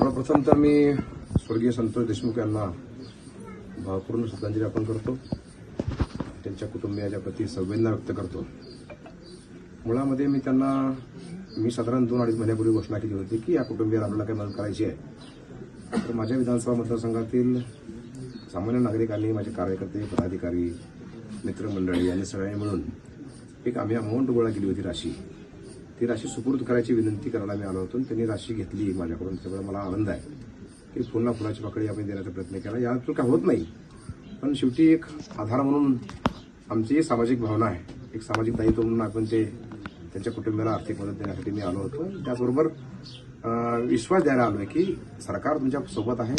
सर्वप्रथम तर मी स्वर्गीय संतोष देशमुख यांना भावपूर्ण श्रद्धांजली अर्पण करतो. त्यांच्या कुटुंबियाच्या प्रती संवेदना व्यक्त करतो. मुळामध्ये मी त्यांना मी साधारण दोन अडीच महिन्यापूर्वी घोषणा केली होती की या कुटुंबियाला आपल्याला काही मदत करायची आहे. तर माझ्या विधानसभा मतदारसंघातील सामान्य नागरिकांनी माझे कार्यकर्ते पदाधिकारी मित्रमंडळी यांनी सगळ्यांनी मिळून एक आम्ही अमाऊंट गोळा केली होती राशी. ती राशी सुपूर्द करायची विनंती करायला मी आलो होतो त्यांनी राशी घेतली माझ्याकडून. त्यामुळे मला आनंद आहे. की पुन्हा फुलाची पाकळी आपण देण्याचा प्रयत्न केला. या काय होत नाही. पण शेवटी एक आधार म्हणून आमची सामाजिक भावना आहे. एक सामाजिक दायित्व म्हणून आपण ते त्यांच्या कुटुंबियाला आर्थिक मदत देण्यासाठी मी आलो होतो. त्याचबरोबर विश्वास द्यायला आलोय की सरकार तुमच्यासोबत आहे.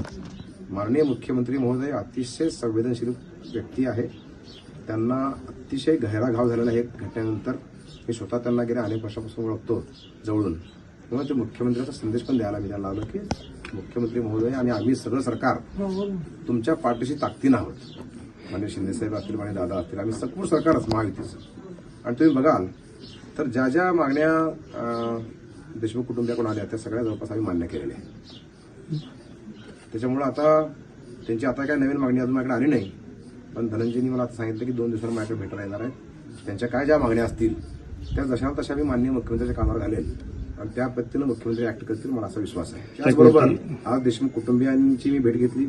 माननीय मुख्यमंत्री महोदय अतिशय संवेदनशील व्यक्ती आहे. त्यांना अतिशय गहरा घाव झालेला आहे. घटनेनंतर मी स्वतः त्यांना गेल्या अनेक वर्षापासून ओळखतो जवळून. तेव्हा ते मुख्यमंत्र्याचा संदेश पण द्यायला मी त्यांना आलो की मुख्यमंत्री महोदय आणि आम्ही सगळं सरकार तुमच्या पाठीशी ताकदीनं आहोत. म्हणजे शिंदेसाहेब असतील आणि दादा असतील आम्ही संपूर्ण सरकारच महायुतीचं. आणि तुम्ही बघाल तर ज्या ज्या मागण्या देशमुख कुटुंबियाकडून आल्या त्या सगळ्या जवळपास आम्ही मान्य केलेल्या आहेत. त्याच्यामुळं आता त्यांची आता काय नवीन मागणी अजून माझ्याकडे आली नाही. पण धनंजयनी मला आता सांगितलं की दोन दिवसांनी माझ्याकडे भेटायला येणार आहेत. त्यांच्या काय ज्या मागण्या असतील त्या जशा तशा मी मान्य मुख्यमंत्र्यांच्या कामावर घालेल. आणि त्या पद्धतीनं मुख्यमंत्री ऍक्ट करतील मला असा विश्वास आहे. त्याचबरोबर आज देशमुख कुटुंबियांची मी भेट घेतली.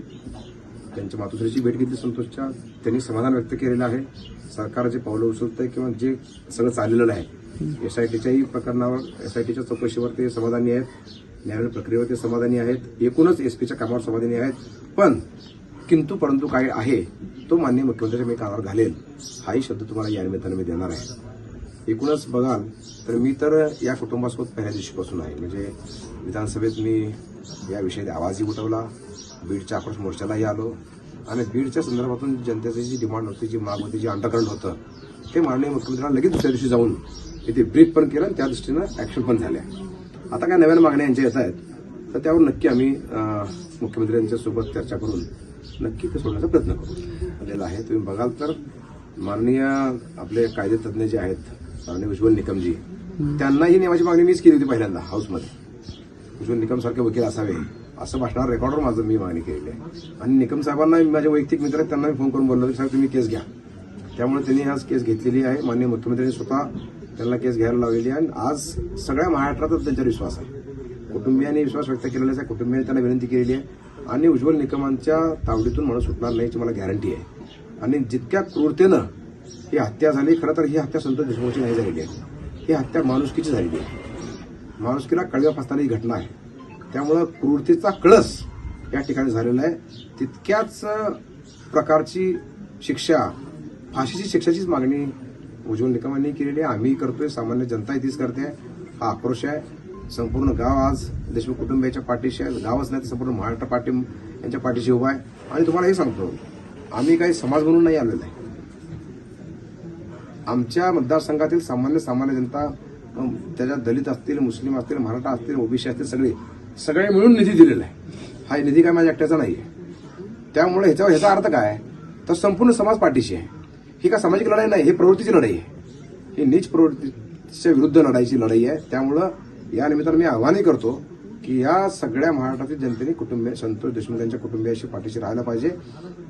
त्यांच्या मातुश्रीची भेट घेतली संतोषच्या. त्यांनी समाधान व्यक्त केलेलं आहे. सरकार जे पावलं उचलतंय किंवा जे सगळं चाललेलं आहे एसआयटीच्याही प्रकरणावर एसआयटीच्या चौकशीवर ते समाधानी आहेत. न्यायालयीन प्रक्रियेवर ते समाधानी आहेत. एकूणच एसपीच्या कामावर समाधानी आहेत. पण किंतु परंतु काय आहे तो मान्य मुख्यमंत्र्यांच्या मी कानावर घालेल. हाही शब्द तुम्हाला या निमित्तानं मी देणार आहे. एकूणच बघाल तर मी तर या कुटुंबासोबत पहिल्या दिवशीपासून आहे. म्हणजे विधानसभेत मी या विषयात आवाजही उठवला बीडच्या आक्रोश मोर्चालाही आलो आणि बीडच्या संदर्भातून जनतेची जी डिमांड होती जी माग होती जे अंडरकरंट होतं ते माननीय मुख्यमंत्र्यांना लगेच दुसऱ्या दिवशी जाऊन इथे ब्रीफ पण केलं आणि त्या दृष्टीनं ॲक्शन पण झाल्या. आता काय नव्यानं मागण्या यांच्या येत आहेत तर त्यावर नक्की आम्ही मुख्यमंत्र्यांच्यासोबत मुख्यमंत्र्यांच्या सोबत चर्चा करून नक्की ते सोडण्याचा प्रयत्न करू. आलेला आहे तुम्ही बघाल तर माननीय आपले कायदे तज्ज्ञ जे आहेत माननीय उज्ज्वल निकमजी. त्यांनाही नियमाची मागणी मीच केली होती पहिल्यांदा हाऊसमध्ये. उज्ज्वल निकम सारखे वकील असावे असं भाषणावर रेकॉर्डवर माझं मी मागणी केलेली आहे. आणि निकम साहेबांना मी माझे वैयक्तिक मित्र आहेत त्यांना मी फोन करून बोललो साहेब तुम्ही केस घ्या. त्यामुळे त्यांनी आज केस घेतलेली आहे. माननीय मुख्यमंत्र्यांनी स्वतः त्यांना केस घ्यायला लावलेली आहे. आणि आज सगळ्या महाराष्ट्रातच त्यांच्यावर विश्वास आहे. कुटुंबियांनी विश्वास व्यक्त केलेला आहे. कुटुंबियांनी त्यांना विनंती केलेली आहे. आणि उज्ज्वल निकमांच्या तावडीतून माणूस सुटणार नाही याची मला गॅरंटी आहे. आणि जितक्या क्रूरतेनं ही हत्या झाली खरं तर ही हत्या संत देशमुखची नाही झालेली आहे. ही हत्या माणुसकीची झालेली आहे. माणुसकीला कळव्या फसणारी ही घटना आहे. त्यामुळं क्रूरतेचा कळस या ठिकाणी झालेला आहे. तितक्याच प्रकारची शिक्षा फाशीची शिक्षाचीच मागणी उज्ज्वल निकमांनी केलेली आहे. आम्ही करतोय सामान्य जनता तीच करते. हा आक्रोश आहे. संपूर्ण गाव आज देशमुख कुटुंबियाच्या पाठीशी आहे. गावच नाही तर संपूर्ण महाराष्ट्र पाठी यांच्या पाठीशी उभा आहे. आणि तुम्हाला हे सांगतो आम्ही काही समाज म्हणून नाही आलेलं आहे. आमच्या मतदारसंघातील सामान्य सामान्य जनता त्याच्यात दलित असतील मुस्लिम असतील मराठा असतील ओबीसी असतील सगळे सगळे मिळून निधी दिलेला आहे. हा निधी काय माझ्या एकट्याचा नाही आहे त्यामुळे ह्याच्यावर ह्याचा अर्थ काय तर संपूर्ण समाज पाठीशी आहे. ही काय सामाजिक लढाई नाही ही प्रवृत्तीची लढाई आहे. ही नीच प्रवृत्तीच्या विरुद्ध लढाईची लढाई आहे. त्यामुळं या निमित्तानं मी आव्हानही करतो की या सगळ्या महाराष्ट्रातील जनतेने कुटुंबीय संतोष देशमुख यांच्या कुटुंबियाशी पाठीशी राहायला पाहिजे.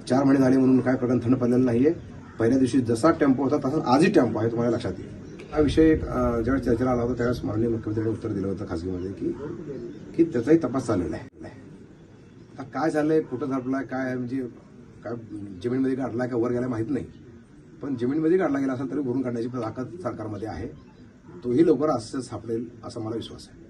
चार महिने झाले म्हणून काय प्रकरण थंड पडलेलं नाहीये. पहिल्या दिवशी जसा टेम्पो होता तसाच आजही टेम्पो आहे तुम्हाला लक्षात येईल. हा विषय अं, ज्यावेळेस चर्चेला आला होता त्यावेळेस माननीय मुख्यमंत्र्यांनी उत्तर दिलं होतं खासगीमध्ये की की त्याचाही तपास चाललेला आहे आता काय झालंय कुठं झापलाय काय म्हणजे काय जमीनमध्ये काढलाय का वर गेला माहीत नाही. पण जमीनमध्ये काढला गेला असेल तरी भरून काढण्याची ताकद सरकारमध्ये आहे. तोही लवकर असं सापडेल असा मला विश्वास आहे.